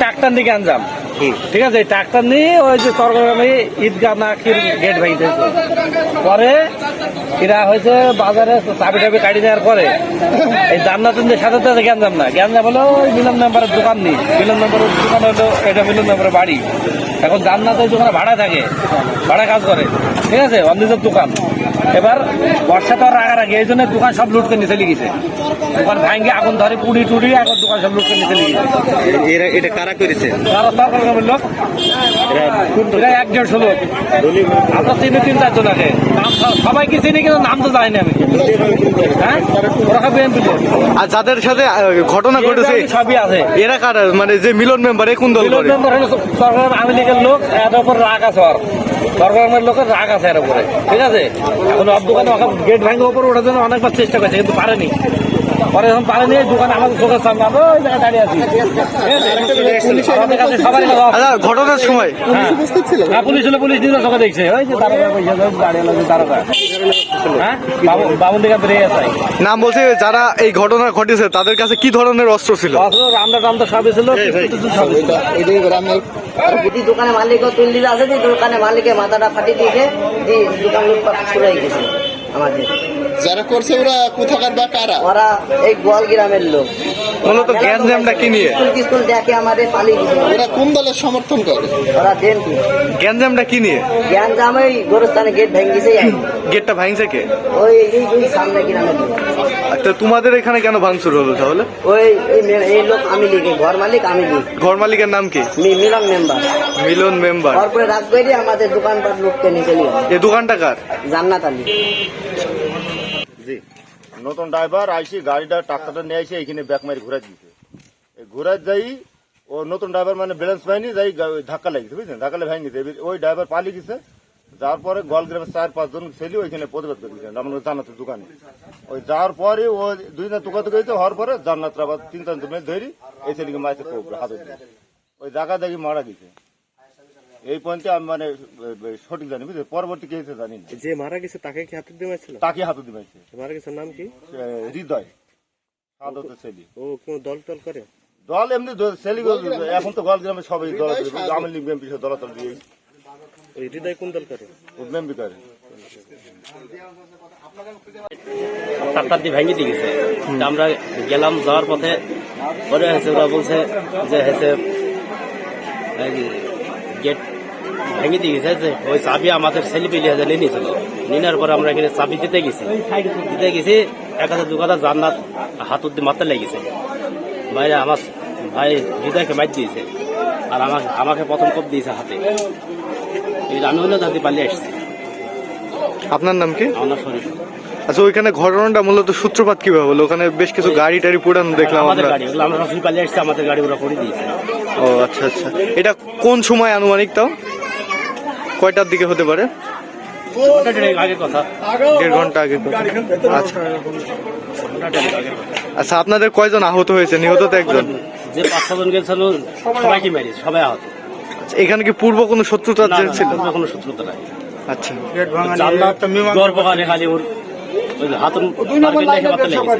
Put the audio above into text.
Tractor দিকে আনজাম। ঠিক আছে ট্রাক্টর নিয়ে ওই যে চরগ্রামে ঈদগাহ নাকির গেট ভাঙিতেছে পরে এরা হয়েছে বাজারে চাবি টাবি কাটি নেওয়ার পরে এই জান্নাতুনদের সাথে সাথে গ্যাঞ্জাম না। গ্যাঞ্জাম হলো ওই মিলন নাম্বারের দোকান নেই। মিলন নাম্বারের দোকান হলো এটা মিলন মেম্বারের বাড়ি। এখন জান্নাত ওই দোকানে ভাড়া থাকে ভাড়া কাজ করে। ঠিক আছে অন্যদের দোকান। এবার বর্ষা তো আর রাগারাগি এই জন্য দোকান সব লুট করে নিচে লিখেছে দোকান ভাঙ্গে আগুন ধরে পুড়ি টুড়ি এখন দোকান সব লুট করে নিচে লিখেছে এটা কারা করেছে? গ্রামের লোক এরা এক দেড়শো লোক আমরা চিনি তিন চারজন সব- সবাইকে চিনি কিন্তু নাম তো জানি না আমি। হ্যাঁ? আর যাদের সাথে ঘটনা ঘটেছে সবই আছে। এরা কার? মানে যে মিলন মেম্বার কোন দল করে? মেম্বার হলো সরকার আওয়ামী লীগের লোক এর উপর রাগ আছে ওর। সরকারের লোকের রাগ আছে এর উপরে। ঠিক আছে? এখন ওর দোকানে গেট ভাঙে উপরে ওঠার জন্য অনেকবার চেষ্টা করেছে কিন্তু পারেনি। পরে যখন পারেনি এই দোকান আমাদের চোখের সামনে আমরা ওই জায়গায় দাঁড়িয়ে আছি। ঠিক আছে? আমাদের কাছে সবারই কথা আছে। আচ্ছা ঘটনার সময়? হ্যাঁ। হ্যাঁ, পুলিশ হলো পুলিশ নিজের চোখে দেখছে। ওই যে হ্যাঁ? নাম বলছে যারা এই ঘটনা ঘটেছে তাদের কাছে কি ধরনের অস্ত্র ছিল? অথচ রামদা টামদা সবই ছিল যদি দোকানে আছে দোকানে মালিকের মাথাটা ফাটিয়ে দিয়েছে দোকান লুটপাট শুরু গেছে আমাদের। যারা করছে ওরা কোথাকার বা কারা? ওরা এই গোয়াল গ্রামের লোক। মূলত গ্যাঞ্জামটা কি নিয়ে? স্কুল দেখে আমাদের পালিয়ে গেছে। ওরা কোন দলের সমর্থন করে? ওরা দেন কি? গ্যাঞ্জামটা কি নিয়ে? জ্ঞান জামে ওই গোরস্থানে গেট ভেঙে গেটটা ভাঙছে কে? ওই এই ওই সামনে গ্রামের লোক। তো তোমাদের এখানে কেন ভাঙচুর হলো তাহলে? ওই এই এই লোক আমি লিখে ঘর মালিক আমি লিখ ঘর মালিকের নাম কি? মি- মিলন মেম্বার। মিলন মেম্বার। তারপরে রাত করে আমাদের দোকানপাট লুটতে নিয়ে চলে। এই দোকানটা কার? জান্নাত আলী। জি নতুন ড্রাইভার আইসি গাড়িটা ট্রাক্টরটা নিয়ে এসে এখানে ব্যাক মারি ঘুরে দিয়েছে ঘুরে যাই, ও নতুন ড্রাইভার মানে ব্যালেন্স পাইনি, যাই ধাক্কা লাগিয়েছে বুঝলেন? ধাক্কা ভেঙে গেছে ওই ড্রাইভার পালিয়ে গেছে যার পরে গোয়ালগ্রামের চার পাঁচজন ছেলে ওইখানে প্রতিবাদ করে দিয়েছেন আমাদের জান্নাতের দোকানে। ওই যাওয়ার পরে ও দুই দিন তুকাতে গেছে হওয়ার পরে জান্নাতরা আবার তিন চার জনের ধরি এই ছেলেকে মাইছে হাতে ওই জায়গা দেখি মারা গেছে। এই পয়েন্টে আমি মানে সঠিক জানি বুঝলি? পরবর্তী কে হয়েছে জানি না। যে মারা গেছে তাকে কি হাতে দিয়ে মারছিল তাকে হাতে দিয়েছে মারা গেছে নাম কি? হৃদয় সাদত ছেলে ও কোন দল টল করে? দল এমনি ছেলে এখন তো গোয়াল গ্রামে সবাই দল আওয়ামী লীগ বিএনপি দলাতল দিয়ে। ওই হৃদয় কোন দল করে? মেম্বি করে। ট্রাক্টর দিয়ে ভেঙে দিয়ে গেছে। আমরা গেলাম যাওয়ার পথে পরে হয়েছে ওরা বলছে যে হয়েছে গেট ভেঙে দিয়ে গেছে ওই চাবি আমাদের ছেলে পেলে হাজার নিয়ে নিয়েছিল। নেওয়ার পরে আমরা এখানে চাবি দিতে গেছি। দিতে গেছি, এক হাজার দোকানের জান্নাত হাত উদ্দি মারতে লেগেছে। ভাই আমার ভাই হৃদয়কে মার দিয়েছে, আর আমাকে আমাকে প্রথম কপ দিয়েছে হাতে। আমি হলেও দাদি পালিয়ে আসছি। আপনার নাম কি? আচ্ছা ওইখানে ঘটনাটা মূলত সূত্রপাত কীভাবে হলো? ওখানে বেশ কিছু গাড়ি টাড়ি পুরানো দেখলাম আমাদের আমরা। আমরা পালিয়ে আসছি আমাদের গাড়ি ওরা করে দিয়েছে। ও আচ্ছা আচ্ছা। এটা কোন সময় আনুমানিক তাও? কয়টার দিকে হতে পারে? দেড় ঘণ্টা আগে আচ্ছা। আচ্ছা আপনাদের কয়জন আহত হয়েছে? নিহত তো একজন। যে পাঁচ ছজন গেছিল সবাইকে মেরেছে সবাই আহত। আচ্ছা, এখানে কি পূর্ব কোনো না, ছিল? পূর্বে কোনো শত্রুতা নাই। আচ্ছা। জান্নাত গর্ব খালি খালি ওর লাইনে যে হাতুন